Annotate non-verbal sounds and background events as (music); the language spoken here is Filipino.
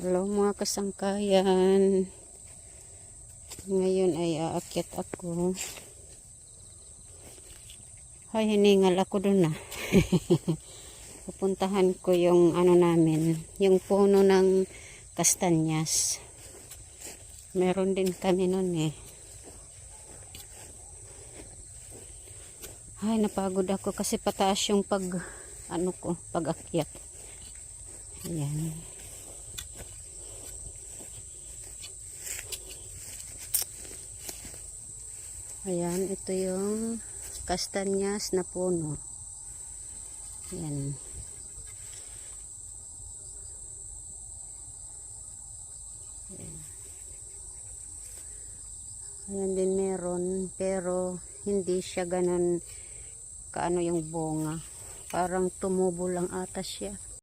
Hello mga kasangkayan. Ngayon ay aakyat ako. Ay, hiningal ako dun na. (laughs) Pupuntahan ko yung ano namin, yung puno ng kastanyas. Meron din kami nun eh. Ay, napagod ako kasi pataas yung pag, ano ko, pag-akyat. Ayan. Ayan, ito yung kastanyas na puno. Ayan. Ayan. Ayan din meron, pero hindi siya ganun kaano yung bunga. Parang tumubo lang ata siya.